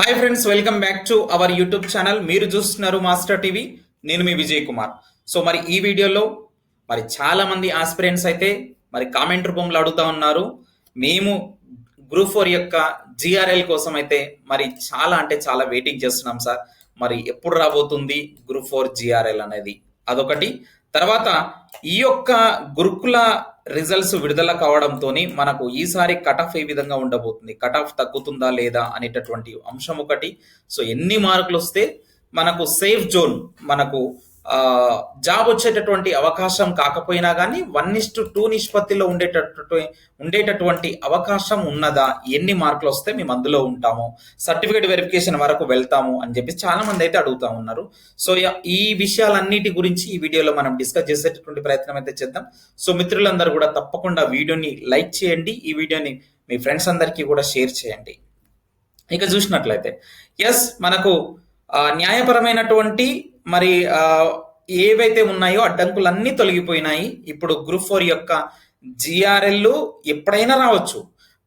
Hi friends welcome back to our YouTube channel మీరు చూస్తున్నారు master TV నేను మీ Vijay Kumar. So మరి ఈ వీడియోలో మరి చాలా మంది ఆస్పిరెంట్స్ అయితే మరి కామెంట్ రూపంలో అడుగుతా ఉన్నారు. మేము గ్రూప్ ఫోర్ యొక్క జిఆర్ఎల్ కోసం అయితే మరి చాలా అంటే చాలా వెయిటింగ్ చేస్తున్నాం సార్ మరి ఎప్పుడు రాబోతుంది గ్రూప్ ఫోర్ జిఆర్ఎల్ అనేది? అదొకటి. తర్వాత ఈ యొక్క గురుకుల రిజల్ట్స్ విడుదల కావడంతో మనకు ఈసారి కట్ ఆఫ్ ఏ విధంగా ఉండబోతుంది? కట్ ఆఫ్ తగ్గుతుందా లేదా అనేటటువంటి అంశం ఒకటి. సో ఎన్ని మార్కులు వస్తే మనకు సేఫ్ జోన్ మనకు జాబ్ వచ్చేటటువంటి అవకాశం కాకపోయినా కానీ వన్ ఇస్ టు టూ నిష్పత్తిలో ఉండేటటువంటి ఉండేటటువంటి అవకాశం ఉన్నదా ఎన్ని మార్కులు వస్తే మేము అందులో ఉంటాము సర్టిఫికేట్ వెరిఫికేషన్ వరకు వెళ్తాము అని చెప్పి చాలా మంది అయితే అడుగుతా ఉన్నారు. సో ఈ విషయాలన్నిటి గురించి ఈ వీడియోలో మనం డిస్కస్ చేసేటటువంటి ప్రయత్నం అయితే చేద్దాం. సో మిత్రులందరూ కూడా తప్పకుండా వీడియోని లైక్ చేయండి ఈ వీడియోని మీ ఫ్రెండ్స్ అందరికీ కూడా షేర్ చేయండి. ఇక చూసినట్లయితే ఎస్ మనకు న్యాయపరమైనటువంటి మరి ఏవైతే ఉన్నాయో అడ్డంకులన్నీ తొలగిపోయినాయి. ఇప్పుడు గ్రూప్ ఫోర్ యొక్క జిఆర్ఎల్ ఎప్పుడైనా రావచ్చు.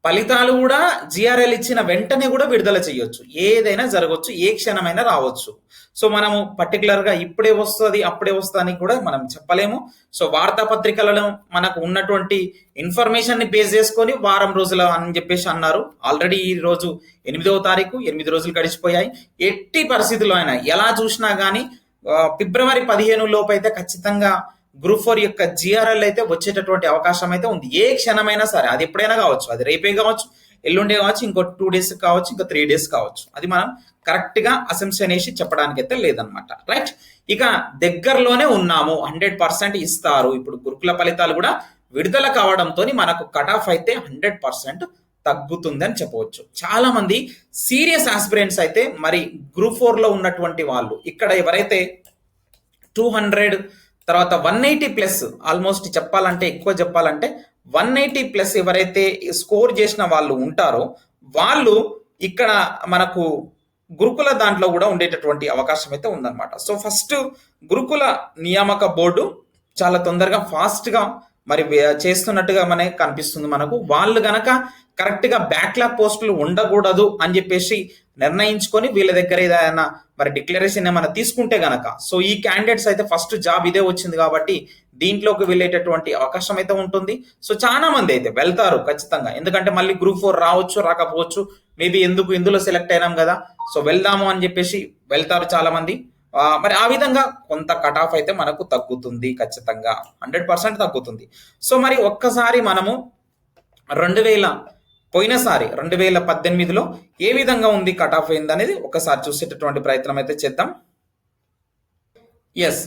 ఫలితాలు కూడా జిఆర్ఎల్ ఇచ్చిన వెంటనే కూడా విడుదల చేయొచ్చు. ఏదైనా జరగవచ్చు ఏ క్షణమైనా రావచ్చు. సో మనము పర్టికులర్గా ఇప్పుడే వస్తుంది అప్పుడే వస్తుంది అని కూడా మనం చెప్పలేము. సో వార్తాపత్రికలలో మనకు ఉన్నటువంటి ఇన్ఫర్మేషన్ని బేస్ చేసుకొని వారం రోజులు అని చెప్పేసి అన్నారు. ఆల్రెడీ ఈ రోజు ఎనిమిదవ తారీఖు ఎనిమిది రోజులు గడిచిపోయాయి. ఎట్టి పరిస్థితుల్లో అయినా ఎలా చూసినా కానీ ఫిబ్రవరి పదిహేను లోపు అయితే ఖచ్చితంగా గ్రూప్ ఫోర్ యొక్క జిఆర్ఎల్ అయితే వచ్చేటటువంటి అవకాశం అయితే ఉంది. ఏ క్షణమైనా సరే అది ఎప్పుడైనా కావచ్చు అది రేపే కావచ్చు ఎల్లుండే కావచ్చు ఇంకో టూ డేస్ కావచ్చు ఇంకా త్రీ డేస్ కావచ్చు. అది మనం కరెక్ట్గా అసెంప్షన్ వేసి చెప్పడానికి అయితే లేదనమాట రైట్ ఇక దగ్గరలోనే ఉన్నాము హండ్రెడ్ పర్సెంట్ ఇస్తారు. ఇప్పుడు గురుకుల ఫలితాలు కూడా విడుదల కావడంతో మనకు కట్ ఆఫ్ అయితే హండ్రెడ్ పర్సెంట్ తగ్గుతుంది అని చెప్పవచ్చు. చాలా మంది సీరియస్ ఆస్పిరెంట్స్ అయితే మరి గ్రూప్ ఫోర్లో ఉన్నటువంటి వాళ్ళు ఇక్కడ ఎవరైతే టూ హండ్రెడ్ తర్వాత వన్ ఎయిటీ ప్లస్ ఆల్మోస్ట్ చెప్పాలంటే ఎక్కువ చెప్పాలంటే వన్ ఎయిటీ ప్లస్ ఎవరైతే స్కోర్ చేసిన వాళ్ళు ఉంటారో వాళ్ళు ఇక్కడ మనకు గురుకుల దాంట్లో కూడా ఉండేటటువంటి అవకాశం అయితే ఉందన్నమాట. సో ఫస్ట్ గురుకుల నియామక బోర్డు చాలా తొందరగా ఫాస్ట్గా మరి చేస్తున్నట్టుగా మనకి కనిపిస్తుంది మనకు. వాళ్ళు గనక కరెక్ట్గా బ్యాక్లాగ్ పోస్టులు ఉండకూడదు అని చెప్పేసి నిర్ణయించుకొని వీళ్ళ దగ్గర ఏదైనా మరి డిక్లరేషన్ ఏమైనా తీసుకుంటే గనక. సో ఈ క్యాండిడేట్స్ అయితే ఫస్ట్ జాబ్ ఇదే వచ్చింది కాబట్టి దీంట్లోకి వెళ్ళేటటువంటి అవకాశం అయితే ఉంటుంది. సో చాలా మంది అయితే వెళ్తారు ఖచ్చితంగా. ఎందుకంటే మళ్ళీ గ్రూప్ ఫోర్ రావచ్చు రాకపోవచ్చు. మేబీ ఎందుకు ఇందులో సెలెక్ట్ అయినాం కదా. సో వెళ్దాము అని చెప్పేసి వెళ్తారు చాలా మంది. మరి ఆ విధంగా కొంత కట్ ఆఫ్ అయితే మనకు తగ్గుతుంది ఖచ్చితంగా. హండ్రెడ్ పర్సెంట్ తగ్గుతుంది. సో మరి ఒక్కసారి మనము రెండు వేల పోయినసారి రెండు వేల పద్దెనిమిదిలో ఏ విధంగా ఉంది కట్ ఆఫ్ అయింది అనేది ఒకసారి చూసేటటువంటి ప్రయత్నం అయితే చేద్దాం. ఎస్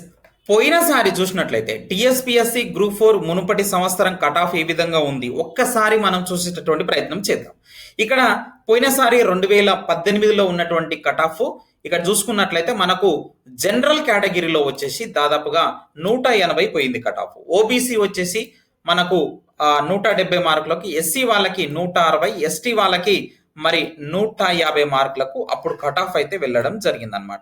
పోయినసారి చూసినట్లయితే టిఎస్పిఎస్సి గ్రూప్ ఫోర్ మునుపటి సంవత్సరం కట్ ఆఫ్ ఏ విధంగా ఉంది? ఒక్కసారి మనం చూసేటటువంటి ప్రయత్నం చేద్దాం. ఇక్కడ పోయినసారి రెండు వేల పద్దెనిమిదిలో ఉన్నటువంటి కట్ ఆఫ్ ఇక్కడ చూసుకున్నట్లయితే మనకు జనరల్ కేటగిరీలో వచ్చేసి దాదాపుగా నూట ఎనభై పోయింది కట్ ఆఫ్. ఓబీసీ వచ్చేసి మనకు నూట డెబ్బై మార్కులకి ఎస్సీ వాళ్ళకి నూట అరవై ఎస్టీ వాళ్ళకి మరి నూట యాభై మార్కులకు అప్పుడు కట్ ఆఫ్ అయితే వెళ్ళడం జరిగిందనమాట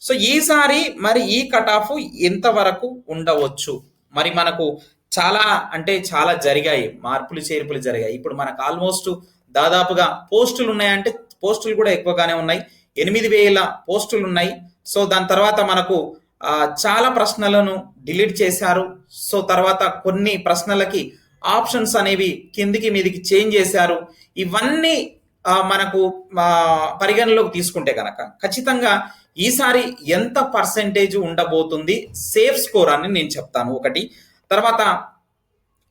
సో ఈసారి మరి ఈ కట్ ఆఫ్ ఎంత వరకు ఉండవచ్చు. మరి మనకు చాలా అంటే చాలా జరిగాయి. మార్పులు చేర్పులు జరిగాయి. ఇప్పుడు మనకు ఆల్మోస్ట్ దాదాపుగా పోస్టులు ఉన్నాయంటే పోస్టులు కూడా ఎక్కువగానే ఉన్నాయి. ఎనిమిది వేల పోస్టులు ఉన్నాయి. సో దాని తర్వాత మనకు చాలా ప్రశ్నలను డిలీట్ చేశారు. సో తర్వాత కొన్ని ప్రశ్నలకి ఆప్షన్స్ అనేవి కిందికి మీదికి చేంజ్ చేశారు. ఇవన్నీ మనకు పరిగణలోకి తీసుకుంటే కనుక ఖచ్చితంగా ఈసారి ఎంత పర్సెంటేజ్ ఉండబోతుంది సేఫ్ స్కోర్ అని నేను చెప్తాను. ఒకటి. తర్వాత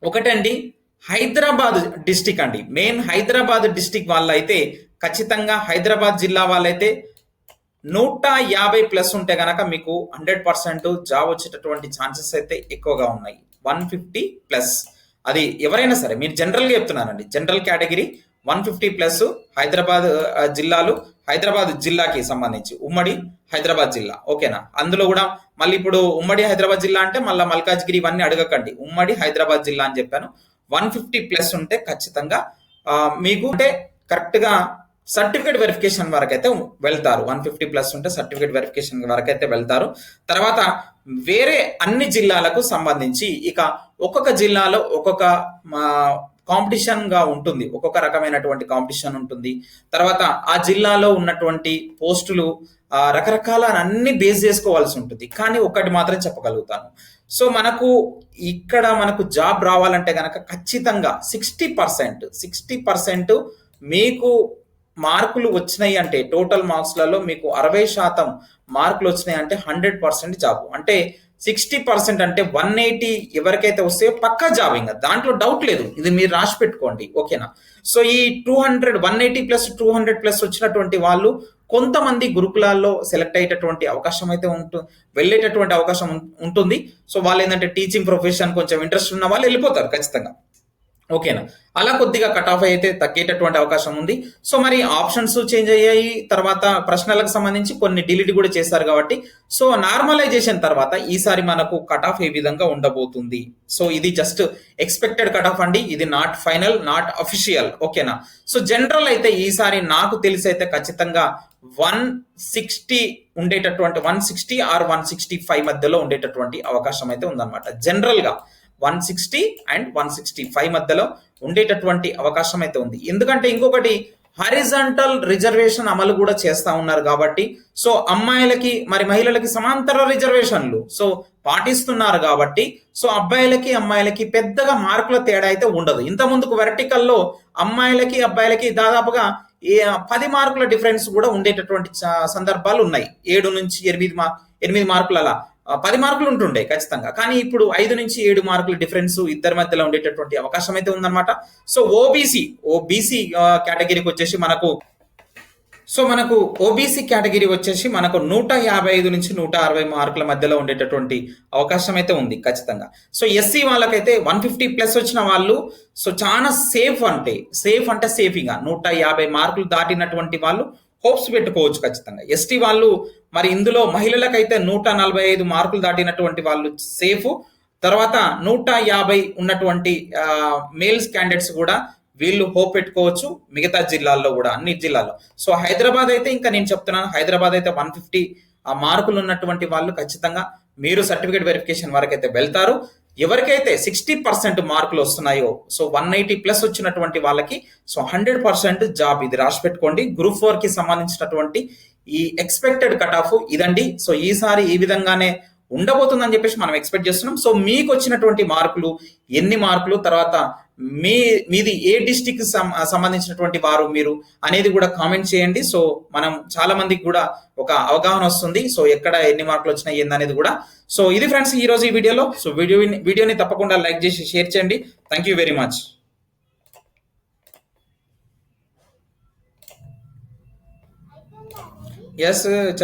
ఒకటండి హైదరాబాద్ డిస్టిక్ అండి. మెయిన్ హైదరాబాద్ డిస్టిక్ వాళ్ళైతే ఖచ్చితంగా హైదరాబాద్ జిల్లా వాళ్ళైతే నూట యాభై ప్లస్ ఉంటే గనక మీకు హండ్రెడ్ పర్సెంట్ జాబ్ వచ్చేటటువంటి ఛాన్సెస్ అయితే ఎక్కువగా ఉన్నాయి. One fifty plus. అది ఎవరైనా సరే మీరు జనరల్గా చెప్తున్నానండి general category one fifty plus Hyderabad జిల్లాలు హైదరాబాద్ జిల్లాకి సంబంధించి. ఉమ్మడి హైదరాబాద్ జిల్లా. ఓకేనా? అందులో కూడా మళ్ళీ ఇప్పుడు ఉమ్మడి హైదరాబాద్ జిల్లా అంటే మళ్ళీ మల్కాజ్గిరి ఇవన్నీ అడగకండి. ఉమ్మడి హైదరాబాద్ జిల్లా అని చెప్పాను. వన్ ఫిఫ్టీ ప్లస్ ఉంటే ఖచ్చితంగా మీకు అంటే కరెక్ట్గా సర్టిఫికేట్ వెరిఫికేషన్ వరకు అయితే వెళ్తారు. వన్ ఫిఫ్టీ ప్లస్ ఉంటే సర్టిఫికేట్ వెరిఫికేషన్ వరకు అయితే వెళ్తారు. తర్వాత వేరే అన్ని జిల్లాలకు సంబంధించి ఇక ఒక్కొక్క జిల్లాలో ఒక్కొక్క కాంపిటీషన్గా ఉంటుంది. ఒక్కొక్క రకమైనటువంటి కాంపిటీషన్ ఉంటుంది. తర్వాత ఆ జిల్లాలో ఉన్నటువంటి పోస్టులు ఆ, రకరకాల అన్ని బేస్ చేసుకోవాల్సి ఉంటుంది. కానీ ఒకటి మాత్రం చెప్పగలుగుతాను. సో మనకు ఇక్కడ మనకు జాబ్ రావాలంటే కనుక ఖచ్చితంగా సిక్స్టీ పర్సెంట్ సిక్స్టీ పర్సెంట్ మీకు మార్కులు వచ్చినాయి అంటే టోటల్ మార్క్స్లలో మీకు అరవై శాతం మార్కులు వచ్చినాయి అంటే హండ్రెడ్ పర్సెంట్ జాబ్ అంటే సిక్స్టీ పర్సెంట్ అంటే వన్ ఎయిటీ ఎవరికైతే వస్తే పక్కా జాబ్ ఇంకా. దాంట్లో డౌట్ లేదు. ఇది మీరు రాసి పెట్టుకోండి. ఓకేనా సో ఈ two hundred one eighty plus two hundred plus వచ్చినటువంటి వాళ్ళు కొంతమంది గురుకులాల్లో సెలెక్ట్ అయ్యేటటువంటి అవకాశం అయితే ఉంటుంది వెళ్ళేటటువంటి అవకాశం ఉంటుంది. సో వాళ్ళు ఏంటంటే టీచింగ్ ప్రొఫెషన్ కొంచెం ఇంట్రెస్ట్ ఉన్న వాళ్ళు వెళ్ళిపోతారు ఖచ్చితంగా. ఓకేనా? అలా కొద్దిగా కట్ ఆఫ్ అయితే తగ్గేటటువంటి అవకాశం ఉంది. సో మరి ఆప్షన్స్ చేంజ్ అయ్యాయి. తర్వాత ప్రశ్నలకు సంబంధించి కొన్ని డిలీట్ కూడా చేశారు కాబట్టి. సో నార్మలైజేషన్ తర్వాత ఈసారి మనకు కట్ ఆఫ్ ఏ విధంగా ఉండబోతుంది? సో ఇది జస్ట్ ఎక్స్పెక్టెడ్ కట్ ఆఫ్ అండి. ఇది నాట్ ఫైనల్ నాట్ అఫీషియల్ ఓకేనా? సో జనరల్ అయితే ఈసారి నాకు తెలిసి అయితే ఖచ్చితంగా వన్ సిక్స్టీ ఉండేటటువంటి one sixty or one sixty five మధ్యలో ఉండేటటువంటి అవకాశం అయితే ఉందన్నమాట. జనరల్గా one sixty and one sixty five మధ్యలో ఉండేటటువంటి అవకాశం అయితే ఉంది. ఎందుకంటే ఇంకొకటి హరిజంటల్ రిజర్వేషన్ అమలు కూడా చేస్తా ఉన్నారు కాబట్టి సో అమ్మాయిలకి మరి మహిళలకి సమాంతర రిజర్వేషన్లు సో పాటిస్తున్నారు కాబట్టి సో అబ్బాయిలకి అమ్మాయిలకి పెద్దగా మార్కుల తేడా అయితే ఉండదు. ఇంత ముందుకు వెర్టికల్లో అమ్మాయిలకి అబ్బాయిలకి దాదాపుగా పది మార్కుల డిఫరెన్స్ కూడా ఉండేటటువంటి సందర్భాలు ఉన్నాయి. ఏడు నుంచి ఎనిమిది మార్క్ ఎనిమిది మార్కులు అలా పది మార్కులు ఉంటుండే ఖచ్చితంగా. కానీ ఇప్పుడు ఐదు నుంచి ఏడు మార్కులు డిఫరెన్స్ ఇద్దరి మధ్యలో ఉండేటటువంటి అవకాశం అయితే ఉందన్నమాట. సో ఓబీసీ ఓబీసీ కేటగిరీకి వచ్చేసి మనకు సో మనకు ఓబీసీ కేటగిరీ వచ్చేసి మనకు నూట యాభై ఐదు నుంచి నూట అరవై మార్కుల మధ్యలో ఉండేటటువంటి అవకాశం అయితే ఉంది ఖచ్చితంగా. సో ఎస్సీ వాళ్ళకైతే వన్ ఫిఫ్టీ ప్లస్ వచ్చిన వాళ్ళు సో చాలా సేఫ్ అంటే సేఫ్ అంటే సేఫ్గా నూట యాభై మార్కులు దాటినటువంటి వాళ్ళు హోప్స్ పెట్టుకోవచ్చు ఖచ్చితంగా. ఎస్టీ వాళ్ళు మరి ఇందులో మహిళలకైతే నూట నలభై ఐదు మార్కులు దాటినటువంటి వాళ్ళు సేఫ్. తర్వాత నూట యాభై ఉన్నటువంటి మేల్స్ క్యాండిడేట్స్ కూడా వీళ్ళు హోప్ పెట్టుకోవచ్చు మిగతా జిల్లాల్లో కూడా అన్ని జిల్లాల్లో. సో హైదరాబాద్ అయితే ఇంకా నేను చెప్తున్నాను హైదరాబాద్ అయితే వన్ ఫిఫ్టీ ఆ మార్కులు ఉన్నటువంటి వాళ్ళు ఖచ్చితంగా మీరు సర్టిఫికేట్ వెరిఫికేషన్ వరకు అయితే వెళ్తారు. ఎవరికైతే సిక్స్టీ పర్సెంట్ మార్కులు వస్తున్నాయో సో వన్ ఎయిటీ ప్లస్ వచ్చినటువంటి వాళ్ళకి సో హండ్రెడ్ పర్సెంట్ జాబ్ ఇది రాసి పెట్టుకోండి. గ్రూప్ ఫోర్కి సంబంధించినటువంటి ఈ ఎక్స్పెక్టెడ్ కట్ ఆఫ్ ఇదండి. సో ఈసారి ఈ విధంగానే ఉండబోతుందని చెప్పేసి మనం ఎక్స్పెక్ట్ చేస్తున్నాం. సో మీకు వచ్చినటువంటి మార్కులు ఎన్ని మార్కులు తర్వాత మీ మీది ఏ డిస్టిక్ సంబంధించినటువంటి వారు మీరు అనేది కూడా కామెంట్ చేయండి. సో మనం చాలా మందికి కూడా ఒక అవగాహన వస్తుంది. సో ఎక్కడ ఎన్ని మార్కులు వచ్చినాయి ఏంది అనేది కూడా. సో ఇది ఫ్రెండ్స్ ఈ రోజు ఈ వీడియోలో. సో వీడియో వీడియోని తప్పకుండా లైక్ చేసి షేర్ చేయండి. Thank you very much yes చెప్ప